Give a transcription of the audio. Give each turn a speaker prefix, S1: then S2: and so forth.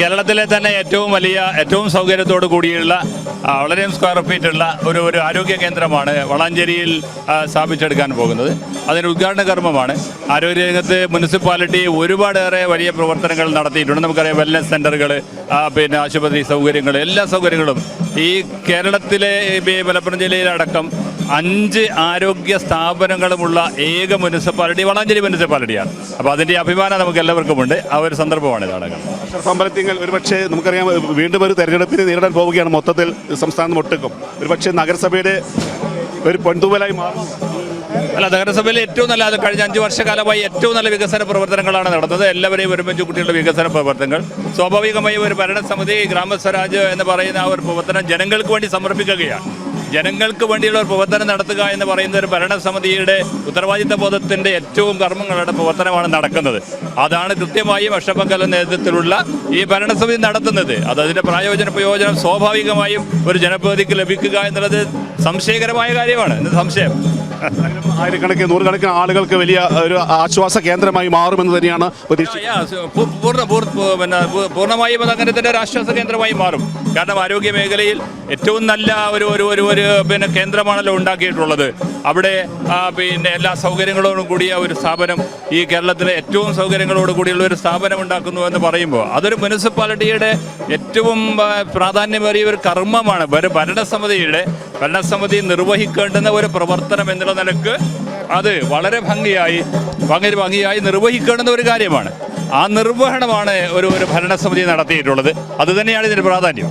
S1: കേരളത്തിലെ തന്നെ ഏറ്റവും വലിയ ഏറ്റവും സൗകര്യത്തോട് കൂടിയുള്ള വളരെ സ്ക്വയർ ഫീറ്റ് ഉള്ള ഒരു ഒരു ആരോഗ്യ കേന്ദ്രമാണ് വളാഞ്ചേരിയിൽ സ്ഥാപിച്ചെടുക്കാൻ പോകുന്നത്. അതിന് ഉദ്ഘാടന കർമ്മമാണ്. ആരോഗ്യരംഗത്ത് മുനിസിപ്പാലിറ്റി ഒരുപാടേറെ വലിയ പ്രവർത്തനങ്ങൾ നടത്തിയിട്ടുണ്ട്. നമുക്കറിയാം വെൽനസ് സെന്ററുകൾ പിന്നെ ആശുപത്രി സൗകര്യങ്ങൾ എല്ലാ സൗകര്യങ്ങളും ഈ കേരളത്തിലെ മലപ്പുറം ജില്ലയിലടക്കം അഞ്ച് ആരോഗ്യ സ്ഥാപനങ്ങളുമുള്ള ഏക മുനിസിപ്പാലിറ്റി വളാഞ്ചേരി മുനിസിപ്പാലിറ്റിയാണ്. അപ്പോൾ അതിന്റെ അഭിമാനം നമുക്ക് എല്ലാവർക്കുമുണ്ട് ആ ഒരു സന്ദർഭമാണ് ഇതാണ്
S2: സമ്പലത്തിങ്ങൾ ഒരുപക്ഷെ നമുക്കറിയാം വീണ്ടും ഒരു തെരഞ്ഞെടുപ്പിനെ നേരിടാൻ പോവുകയാണ്. മൊത്തത്തിൽ സംസ്ഥാനം ഒട്ടുക്കും. ഒരുപക്ഷെ നഗരസഭയുടെ ഒരു പൊൻതൂവലായി മാറും.
S1: അല്ല നഗരസഭയിലെ ഏറ്റവും നല്ല അത് കഴിഞ്ഞ അഞ്ച് വർഷക്കാലമായി ഏറ്റവും നല്ല വികസന പ്രവർത്തനങ്ങളാണ് നടന്നത്. എല്ലാവരെയും ഒരുമിച്ച് കുട്ടികളുടെ വികസന പ്രവർത്തനങ്ങൾ. സ്വാഭാവികമായും ഒരു ഭരണസമിതി ഗ്രാമസ്വരാജ് എന്ന് പറയുന്ന ആ ഒരു പ്രവർത്തനം ജനങ്ങൾക്ക് വേണ്ടി സമർപ്പിക്കുകയാണ്. ജനങ്ങൾക്ക് വേണ്ടിയുള്ള ഒരു പ്രവർത്തനം നടത്തുക എന്ന് പറയുന്ന ഒരു ഭരണസമിതിയുടെ ഉത്തരവാദിത്ത ബോധത്തിന്റെ ഏറ്റവും കർമ്മങ്ങളുടെ പ്രവർത്തനമാണ് നടക്കുന്നത്. അതാണ് കൃത്യമായും അഷ്ടമംഗല നേതൃത്വത്തിലുള്ള ഈ ഭരണസമിതി നടത്തുന്നത്. അത് അതിന്റെ പ്രായോജന പ്രയോജനം സ്വാഭാവികമായും ഒരു ജനപ്രതിക്ക് ലഭിക്കുക എന്നുള്ളത് സംശയകരമായ കാര്യമാണ്. സംശയം?
S2: ആയിരക്കണക്കിന് നൂറുകണക്കിന് ആളുകൾക്ക് വലിയ ഒരു ആശ്വാസ കേന്ദ്രമായി മാറുമെന്ന് തന്നെയാണ്
S1: പൂർണമായും അത് അങ്ങനെ തന്നെ ഒരു ആശ്വാസ കേന്ദ്രമായി മാറും. കാരണം ആരോഗ്യ മേഖലയിൽ ഏറ്റവും നല്ല ഒരു ഒരു ഒരു ഒരു പിന്നെ കേന്ദ്രമാണല്ലോ ഉണ്ടാക്കിയിട്ടുള്ളത്. അവിടെ പിന്നെ എല്ലാ സൗകര്യങ്ങളോടും കൂടിയ ഒരു സ്ഥാപനം ഈ കേരളത്തിലെ ഏറ്റവും സൗകര്യങ്ങളോട് കൂടിയുള്ള ഒരു സ്ഥാപനം ഉണ്ടാക്കുന്നു എന്ന് പറയുമ്പോൾ അതൊരു മുനിസിപ്പാലിറ്റിയുടെ ഏറ്റവും പ്രാധാന്യമേറിയ ഒരു കർമ്മമാണ്. ഭരണസമിതിയുടെ ഭരണസമിതി നിർവഹിക്കേണ്ടുന്ന ഒരു പ്രവർത്തനം എന്നുള്ള നിലയ്ക്ക് അത് വളരെ ഭംഗിയായി ഭംഗി ഭംഗിയായി നിർവഹിക്കേണ്ടുന്ന ഒരു കാര്യമാണ്. ആ നിർവഹണമാണ് ഒരു ഒരു ഭരണസമിതി നടത്തിയിട്ടുള്ളത്. അതുതന്നെയാണ് ഇതിന് പ്രാധാന്യം.